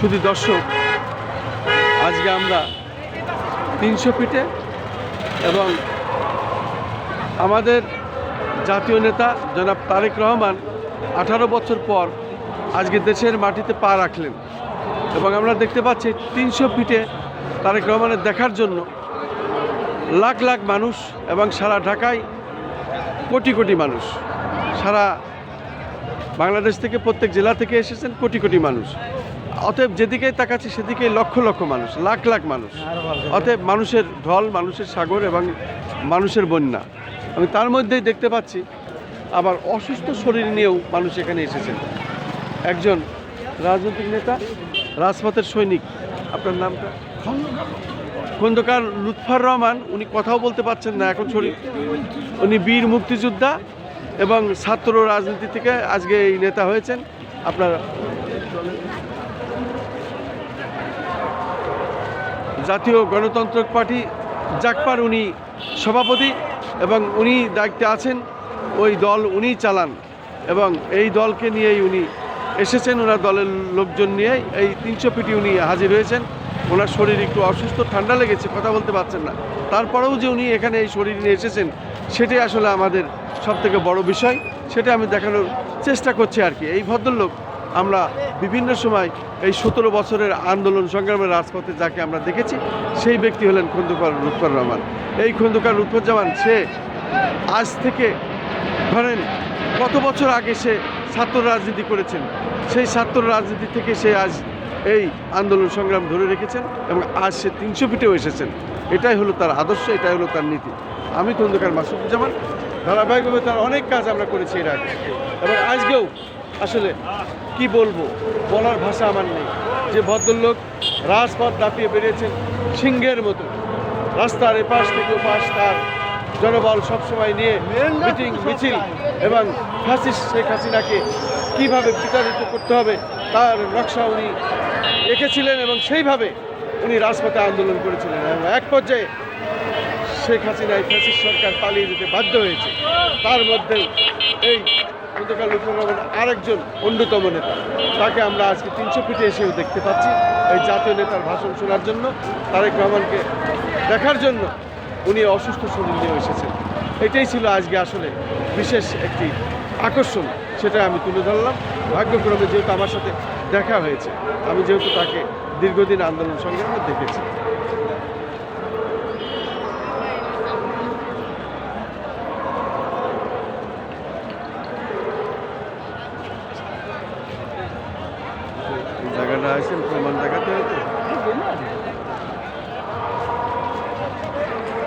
শুধু দর্শক, আজকে আমরা তিনশো ফিটে এবং আমাদের জাতীয় নেতা জনাব তারেক রহমান আঠারো বছর পর আজকে দেশের মাটিতে পা রাখলেন এবং আমরা দেখতে পাচ্ছি তিনশো ফিটে তারেক রহমানের দেখার জন্য লাখ লাখ মানুষ এবং সারা ঢাকায় কোটি কোটি মানুষ। সারা বাংলাদেশ থেকে প্রত্যেক জেলা থেকে এসেছেন কোটি কোটি মানুষ। অতএব যেদিকেই তাকাচ্ছি, সেদিকেই লক্ষ লক্ষ মানুষ, লাখ লাখ মানুষ। অতএব মানুষের ঢল, মানুষের সাগর এবং মানুষের বন্যা। আমি তার মধ্যেই দেখতে পাচ্ছি, আবার অসুস্থ শরীর নিয়েও মানুষ এখানে এসেছেন। একজন রাজনৈতিক নেতা, রাজপথের সৈনিক। আপনার নামটা? খন্দকার লুৎফার রহমান। উনি কথাও বলতে পারছেন না এখন শরীর। উনি বীর মুক্তিযোদ্ধা এবং ছাত্র রাজনীতি থেকে আজকে এই নেতা হয়েছেন। আপনার জাতীয় গণতন্ত্র পার্টি জাকপার উনি সভাপতি এবং উনি দায়িত্বে আছেন, ওই দল উনি চালান এবং এই দলকে নিয়েই উনি এসেছেন, ওনার দলের লোকজন নিয়ে এই তিনশো পিটি উনি হাজির হয়েছেন। ওনার শরীর একটু অসুস্থ, ঠান্ডা লেগেছে, কথা বলতে পারছেন না। তারপরেও যে উনি এখানে এই শরীর নিয়ে এসেছেন, সেটাই আসলে আমাদের সবথেকে বড় বিষয়। সেটা আমি দেখানোর চেষ্টা করছি আর কি। এই ভদ্রলোক আমরা বিভিন্ন সময় এই সতেরো বছরের আন্দোলন সংগ্রামের রাজপথে যাকে আমরা দেখেছি, সেই ব্যক্তি হলেন খন্দকার লুৎফর রহমান। এই খন্দকার লুৎফুজ্জামান সে আজ থেকে ধরেন কত বছর আগে সে ছাত্র রাজনীতি করেছেন, সেই ছাত্র রাজনীতি থেকে সে আজ এই আন্দোলন সংগ্রাম ধরে রেখেছেন এবং আজ সে তিনশো ফিটেও এসেছেন। এটাই হলো তার আদর্শ, এটাই হলো তার নীতি। আমি খন্দকার মাসুদুজ্জামান, ধারাবাহিকভাবে তার অনেক কাজ আমরা করেছি এর আগে। এবং আজকেও আসলে কি বলব? বলার ভাষা আমার নেই। যে ভদ্রলোক রাজপথ দাপিয়ে বেরিয়েছেন সিংহের মতো। রাস্তার এপাশ থেকে ওপাশ তার জনবল সবসময় নিয়ে মিটিং, মিছিল এবং ফাসিস্ট শেখ হাসিনাকে কীভাবে বিতাড়িত করতে হবে তার নকশা উনি এঁকেছিলেন এবং সেইভাবে উনি রাজপথে আন্দোলন করেছিলেন এবং এক পর্যায়ে শেখ হাসিনায় এই ফ্যাসিস্ট সরকার পালিয়ে যেতে বাধ্য হয়েছে। তার মধ্যে এই গতকাল রহমান আরেকজন অন্যতম নেতা। তাকে আমরা আজকে তিনশো ফিটে এসেও দেখতে পাচ্ছি। এই জাতীয় নেতার ভাষণ শোনার জন্য তারেক রহমানকে দেখার জন্য উনি অসুস্থ শরীর নিয়ে এসেছেন। এটাই ছিল আজকে আসলে বিশেষ একটি আকর্ষণ, সেটা আমি তুলে ধরলাম। ভাগ্যক্রমে যেহেতু আমার সাথে দেখা হয়েছে, আমি যেহেতু তাকে দীর্ঘদিন আন্দোলন সংগ্রামে দেখেছি। জায়গাটা আসেন প্রমাণ দেখাতে হতো।